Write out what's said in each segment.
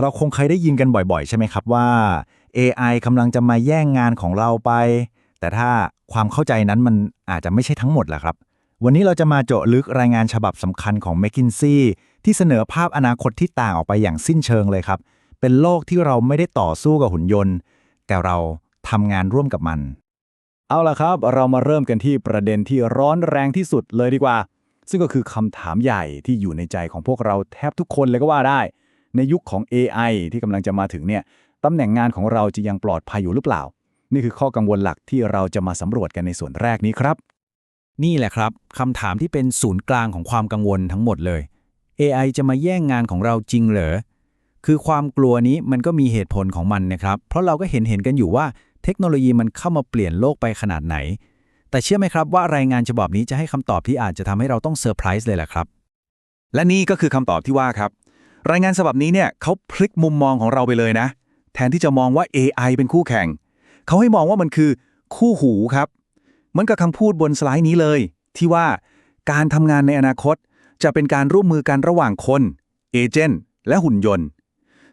เราคงเคยได้ยินกันบ่อยๆ ใช่ไหมครับว่า AI กำลังจะมาแย่งงานของเราไป แต่ถ้าความเข้าใจนั้นมันอาจจะไม่ใช่ทั้งหมดแหละครับ วันนี้เราจะมาเจาะลึกรายงานฉบับสำคัญของ m c k i n s e y ที่เสนอภาพอนาคตที่ต่างออกไปอย่างสิ้นเชิงเลยครับ เป็นโลกที่เราไม่ได้ต่อสู้กับหุ่นยนต์ แต่เราทำงานร่วมกับมัน เอาล่ะครับ เรามาเริ่มกันที่ประเด็นที่ร้อนแรงที่สุดเลยดีกว่า ซึ่งก็คือคำถามใหญ่ที่อยู่ในใจของพวกเราแทบทุกคนเลยก็ว่าได้ ในยุคของ AI ที่กำลังจะมาถึงเนี่ยตำแหน่งงานของเราจะยังปลอดภัยอยู่หรือเปล่า นี่คือข้อกังวลหลักที่เราจะมาสำรวจกันในส่วนแรกนี้ครับ นี่แหละครับคำถามที่เป็นศูนย์กลางของความกังวลทั้งหมดเลย AI จะมาแย่งงานของเราจริงเหรอคือความกลัวนี้มันก็มีเหตุผลของมันนะครับ เพราะเราก็เห็นเห็นกันอยู่ว่าเทคโนโลยีมันเข้ามาเปลี่ยนโลกไปขนาดไหน แต่เชื่อไหมครับว่ารายงานฉบับนี้จะให้คำตอบที่อาจจะทำให้เราต้องเซอร์ไพรส์เลยแหละครับ และนี่ก็คือคำตอบที่ว่าครับ รายงานฉบับนี้เนี่ยเขาพลิกมุมมองของเราไปเลยนะ แทนที่จะมองว่า AI เป็นคู่แข่ง เขาให้มองว่ามันคือคู่หูครับเหมือนกับคำพูดบนสไลด์นี้เลย ที่ว่าการทำงานในอนาคต จะเป็นการร่วมมือกันระหว่างคนเอเจนต์และหุ่นยนต์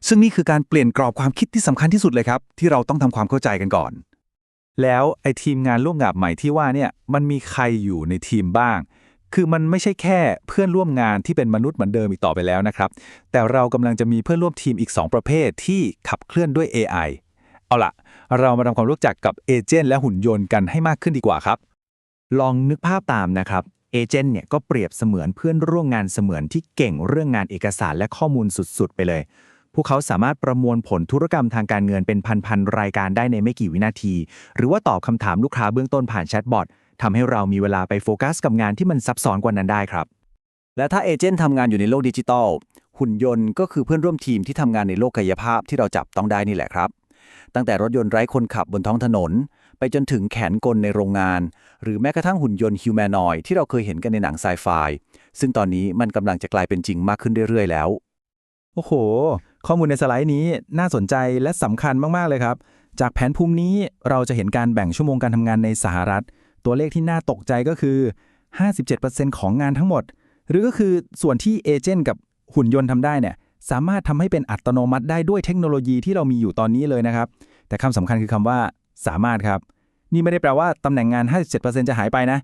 ซึ่งนี่คือการเปลี่ยนกรอบความคิดที่สำคัญที่สุดเลยครับ ที่เราต้องทำความเข้าใจกันก่อน แล้วไอ้ทีมงานร่วมงานใหม่ที่ว่าเนี่ยมันมีใครอยู่ในทีมบ้าง คือมันไม่ใช่แค่เพื่อนร่วมงานที่เป็นมนุษย์เหมือนเดิมอีกต่อไปแล้วนะครับ แต่เรากำลังจะมีเพื่อนร่วมทีมอีก 2 ประเภทที่ขับเคลื่อนด้วย AI เอาล่ะเรามาทำความรู้จักกับเอเจนต์และหุ่นยนต์กันให้มากขึ้นดีกว่าครับ ลองนึกภาพตามนะครับเอเจนต์เนี่ยก็เปรียบเสมือนเพื่อนร่วมงานเสมือนที่เก่งเรื่องงานเอกสารและข้อมูลสุดๆ ไปเลย พวกเขาสามารถประมวลผลธุรกรรมทางการเงินเป็นพันๆรายการได้ในไม่กี่วินาที หรือว่าตอบคำถามลูกค้าเบื้องต้นผ่านแชทบอท ทำให้เรามีเวลาไปโฟกัสกับงานที่มันซับซ้อนกว่านั้นได้ครับ และถ้าเอเจนต์ทำงานอยู่ในโลกดิจิทัลหุ่นยนต์ก็คือเพื่อนร่วมทีมที่ทำงานในโลกกายภาพที่เราจับต้องได้นี่แหละครับ ตั้งแต่รถยนต์ไร้คนขับบนท้องถนน ไปจนถึงแขนกลในโรงงาน หรือแม้กระทั่งหุ่นยนต์ฮิวแมนอยที่เราเคยเห็นกันในหนังไซไฟซึ่งตอนนี้มันกำลังจะกลายเป็นจริงมากขึ้นเรื่อยๆแล้ว โอ้โห ข้อมูลในสไลด์นี้น่าสนใจและสำคัญมากๆเลยครับ จากแผนภูมินี้เราจะเห็นการแบ่งชั่วโมงการทำงานในสหรัฐ ตัวเลขที่น่าตกใจก็คือ 57%ของงานทั้งหมด หรือก็คือส่วนที่เอเจนต์กับหุ่นยนต์ทำได้เนี่ยสามารถทำให้เป็นอัตโนมัติได้ด้วยเทคโนโลยีที่เรามีอยู่ตอนนี้เลยนะครับ แต่คำสำคัญคือคำว่าสามารถครับ นี่ไม่ได้แปลว่าตำแหน่งงาน 57%จะหายไปนะ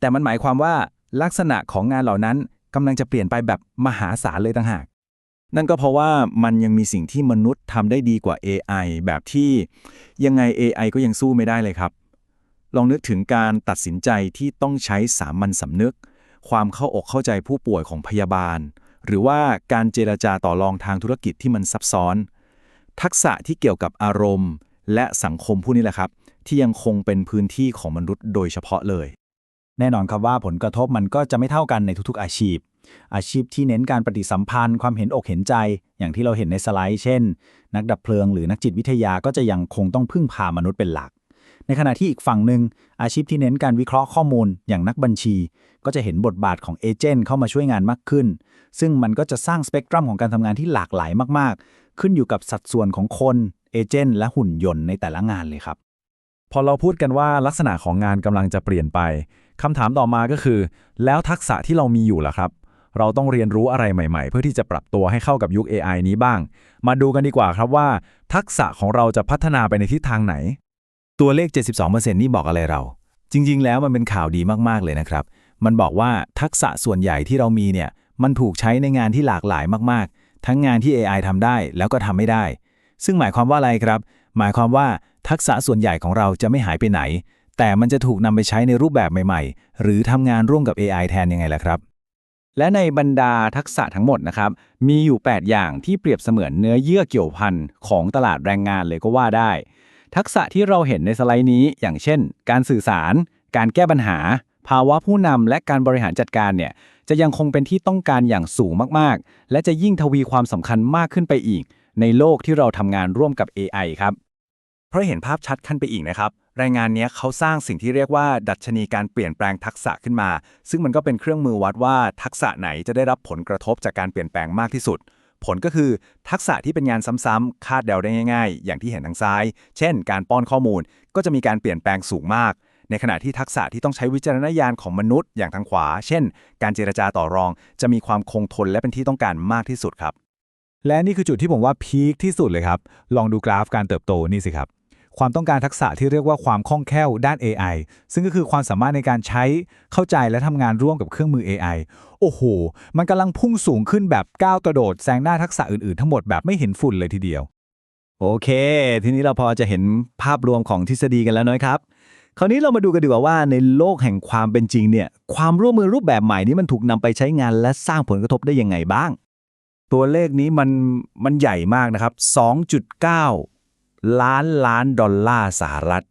แต่มันหมายความว่าลักษณะของงานเหล่านั้นกำลังจะเปลี่ยนไปแบบมหาศาลเลยต่างหาก นั่นก็เพราะว่ามันยังมีสิ่งที่มนุษย์ทำได้ดีกว่า AI แบบที่ยังไง AI ก็ยังสู้ไม่ได้เลยครับ ลองนึกถึงการตัดสินใจที่ต้องใช้สามัญสำนึก ความเข้าอกเข้าใจผู้ป่วยของพยาบาล หรือว่าการเจรจาต่อรองทางธุรกิจที่มันซับซ้อน ทักษะที่เกี่ยวกับอารมณ์ และสังคมผู้นี้แหละครับ ที่ยังคงเป็นพื้นที่ของมนุษย์โดยเฉพาะเลย แน่นอนครับว่าผลกระทบมันก็จะไม่เท่ากันในทุกๆ อาชีพ อาชีพที่เน้นการปฏิสัมพันธ์ ความเห็นอกเห็นใจ อย่างที่เราเห็นในสไลด์ เช่น นักดับเพลิงหรือนักจิตวิทยาก็จะยังคงต้องพึ่งพามนุษย์เป็นหลัก ในขณะที่อีกฝั่งหนึ่งอาชีพที่เน้นการวิเคราะห์ข้อมูลอย่างนักบัญชี ก็จะเห็นบทบาทของเอเจนต์เข้ามาช่วยงานมากขึ้น ซึ่งมันก็จะสร้างสเปกตรัมของการทำงานที่หลากหลายมากๆ ขึ้นอยู่กับสัดส่วนของคนเอเจนต์และหุ่นยนต์ในแต่ละงานเลยครับ พอเราพูดกันว่าลักษณะของงานกำลังจะเปลี่ยนไปคำถามต่อมาก็คือ แล้วทักษะที่เรามีอยู่ล่ะครับ เราต้องเรียนรู้อะไรใหม่ๆ เพื่อที่จะปรับตัวให้เข้ากับยุค AI นี้บ้าง มาดูกันดีกว่าครับว่า ทักษะของเราจะพัฒนาไปในทิศทางไหน ตัวเลข 72%นี่บอกอะไรเรา จริง ๆ แล้วมันเป็นข่าวดีมากๆเลยนะครับ มันบอกว่าทักษะส่วนใหญ่ที่เรามีเนี่ยมันถูกใช้ในงานที่หลากหลายมากๆ ทั้งงานที่ AI ทำได้แล้วก็ทำไม่ได้ ซึ่งหมายความว่าอะไรครับ หมายความว่าทักษะส่วนใหญ่ของเราจะไม่หายไปไหน แต่มันจะถูกนำไปใช้ในรูปแบบใหม่ ๆ หรือทำงานร่วมกับ AI แทนยังไงล่ะครับ และในบรรดาทักษะทั้งหมดนะครับ มีอยู่ 8 อย่างที่เปรียบเสมือนเนื้อเยื่อเกี่ยวพันของตลาดแรงงานเลยก็ว่าได้ ทักษะที่เราเห็นในสไลด์นี้ อย่างเช่น การสื่อสาร การแก้ปัญหา ภาวะผู้นำและการบริหารจัดการเนี่ยจะยังคงเป็นที่ต้องการอย่างสูงมากๆ และจะยิ่งทวีความสำคัญมากขึ้นไปอีก ในโลกที่เราทำงานร่วมกับ AI ครับ เพราะเห็นภาพชัดขึ้นไปอีกนะครับ รายงานนี้เขาสร้างสิ่งที่เรียกว่า ดัชนีการเปลี่ยนแปลงทักษะขึ้นมา ซึ่งมันก็เป็นเครื่องมือวัดว่าทักษะไหนจะได้รับผลกระทบจากการเปลี่ยนแปลงมากที่สุด ผลก็คือทักษะที่เป็นงานซ้ำๆคาดเดาได้ง่าย ๆ อย่างที่เห็นทางซ้าย เช่น การป้อนข้อมูลก็จะมีการเปลี่ยนแปลงสูงมาก ในขณะที่ทักษะที่ต้องใช้วิจารณญาณของมนุษย์อย่างทางขวา เช่น การเจรจาต่อรอง จะมีความคงทนและเป็นที่ต้องการมากที่สุดครับ และนี่คือจุดที่ผมว่าพีคที่สุดเลยครับ ลองดูกราฟการเติบโตนี่สิครับ ความต้องการทักษะที่เรียกว่าความคล่องแคล่วด้าน AI ซึ่งก็คือความสามารถในการใช้เข้าใจและทำงานร่วมกับเครื่องมือ AI โอ้โห มันกำลังพุ่งสูงขึ้นแบบก้าวกระโดดแซงหน้าทักษะอื่นๆ ทั้งหมดแบบไม่เห็นฝุ่นเลยทีเดียว โอเค ทีนี้เราพอจะเห็นภาพรวมของทฤษฎีกันแล้วน้อยครับ คราวนี้เรามาดูกันดีกว่าว่าในโลกแห่งความเป็นจริงเนี่ยความร่วมมือรูปแบบใหม่นี้มันถูกนำไปใช้งานและสร้างผลกระทบได้ยังไงบ้าง ตัวเลขนี้มันมันใหญ่มากนะครับ2.9 ล้านล้านดอลลาร์สหรัฐ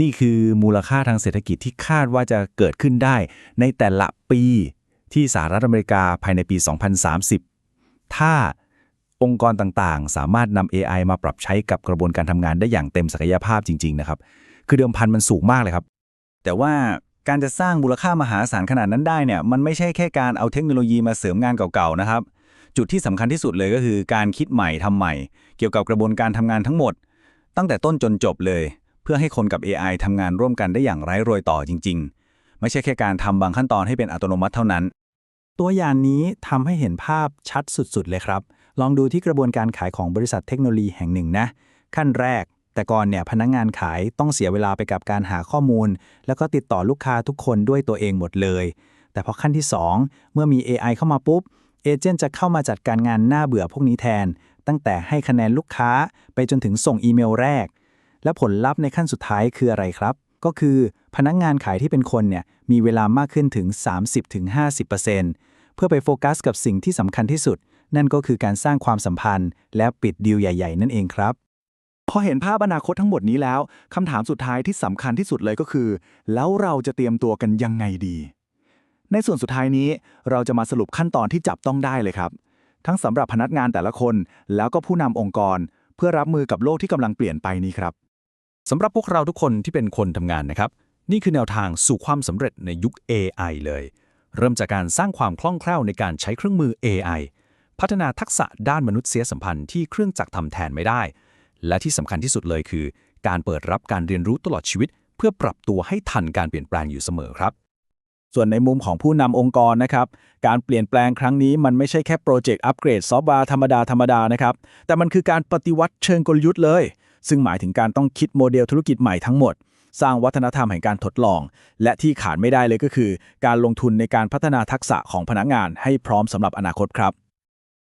นี่คือมูลค่าทางเศรษฐกิจที่คาดว่าจะเกิดขึ้นได้ในแต่ละปีที่สหรัฐอเมริกาภายในปี 2030 ถ้าองค์กรต่างๆ สามารถนำ AI มาปรับใช้กับกระบวนการทำงานได้อย่างเต็มศักยภาพจริง ๆ นะครับ คือเดิมพันมันสูงมากเลยครับ แต่ว่าการจะสร้างมูลค่ามหาศาลขนาดนั้นได้เนี่ย มันไม่ใช่แค่การเอาเทคโนโลยีมาเสริมงานเก่าๆ นะครับ จุดที่สำคัญที่สุดเลยก็คือการคิดใหม่ทำใหม่ เกี่ยวกับกระบวนการทำงานทั้งหมด ตั้งแต่ต้นจนจบเลย เพื่อให้คนกับ AI ทำงานร่วมกันได้อย่างไร้โรยต่อจริง ๆ ไม่ใช่แค่การทำบางขั้นตอนให้เป็นอัตโนมัติเท่านั้น ตัวอย่างนี้ทำให้เห็นภาพชัดสุดๆ เลยครับ ลองดูที่กระบวนการขายของบริษัทเทคโนโลยีแห่งหนึ่งนะ ขั้นแรก แต่ก่อนเนี่ยพนักงงานขายต้องเสียเวลาไปกับการหาข้อมูล แล้วก็ติดต่อลูกค้าทุกคนด้วยตัวเองหมดเลย แต่พอขั้นที่ 2 เมื่อมี AI เข้ามาปุ๊บเอเจนต์จะเข้ามาจัดการงานหน้าเบื่อพวกนี้แทน ตั้งแต่ให้คะแนนลูกค้าไปจนถึงส่งอีเมลแรก และผลลัพธ์ในขั้นสุดท้ายคืออะไรครับ ก็คือพนักงงานขายที่เป็นคนเนี่ยมีเวลามากขึ้นถึง 30-50%เพื่อไปโฟกัสกับสิ่งที่สำคัญที่สุด นั่นก็คือการสร้างความสัมพันธ์ และปิดดีลใหญ่ ๆ นั่นเองครับพอเห็นภาพอนาคตทั้งหมดนี้แล้วคำถามสุดท้ายที่สำคัญที่สุดเลยก็คือ แล้วเราจะเตรียมตัวกันยังไงดี ในส่วนสุดท้ายนี้ เราจะมาสรุปขั้นตอนที่จับต้องได้เลยครับ ทั้งสำหรับพนักงานแต่ละคน แล้วก็ผู้นำองค์กร เพื่อรับมือกับโลกที่กำลังเปลี่ยนไปนี้ครับสำหรับพวกเราทุกคนที่เป็นคนทำงานนะครับ นี่คือแนวทางสู่ความสำเร็จในยุค AI เลย เริ่มจากการสร้างความคล่องแคล่วในการใช้เครื่องมือ AI พัฒนาทักษะด้านมนุษยสัมพันธ์ที่เครื่องจักรทำแทนไม่ได้ และที่สำคัญที่สุดเลยคือ การเปิดรับการเรียนรู้ตลอดชีวิต เพื่อปรับตัวให้ทันการเปลี่ยนแปลงอยู่เสมอครับ ส่วนในมุมของผู้นำองค์กรนะครับ การเปลี่ยนแปลงครั้งนี้มันไม่ใช่แค่โปรเจกต์อัปเกรดซอฟต์แวร์ธรรมดาธรรมดานะครับ แต่มันคือการปฏิวัติเชิงกลยุทธ์เลย ซึ่งหมายถึงการต้องคิดโมเดลธุรกิจใหม่ทั้งหมด สร้างวัฒนธรรมแห่งการทดลอง และที่ขาดไม่ได้เลยก็คือ การลงทุนในการพัฒนาทักษะของพนักงานให้พร้อมสำหรับอนาคตครับ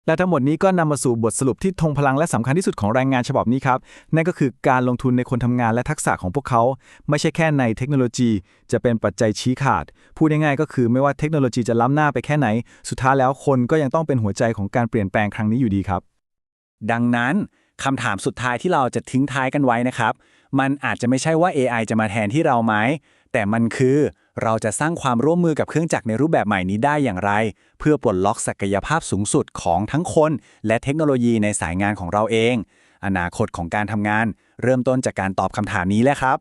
และทั้งหมดนี้ก็นำมาสู่บทสรุปที่ทงพลังและสำคัญที่สุดของแรายงานฉบับนี้ครับ นั่นก็คือการลงทุนในคนทำงานและทักษะของพวกเขา ไม่ใช่แค่ในเทคโนโลยี จะเป็นปัจจัยชี้ขาด พูดง่ายๆก็คือไม่ว่าเทคโนโลยีจะล้ำหน้าไปแค่ไหน สุดท้ายแล้วคนก็ยังต้องเป็นหัวใจของการเปลี่ยนแปลงครั้งนี้อยู่ดีครับ ดังนั้นคำถามสุดท้ายที่เราจะทิ้งท้ายกันไว้นะครับ มันอาจจะไม่ใช่ว่า AI จะมาแทนที่เราไหม แต่มันคือเราจะสร้างความร่วมมือกับเครื่องจักรในรูปแบบใหม่นี้ได้อย่างไร เพื่อปลดล็อกศักยภาพสูงสุดของทั้งคน และเทคโนโลยีในสายงานของเราเอง อนาคตของการทำงาน เริ่มต้นจากการตอบคำถามนี้แหละครับ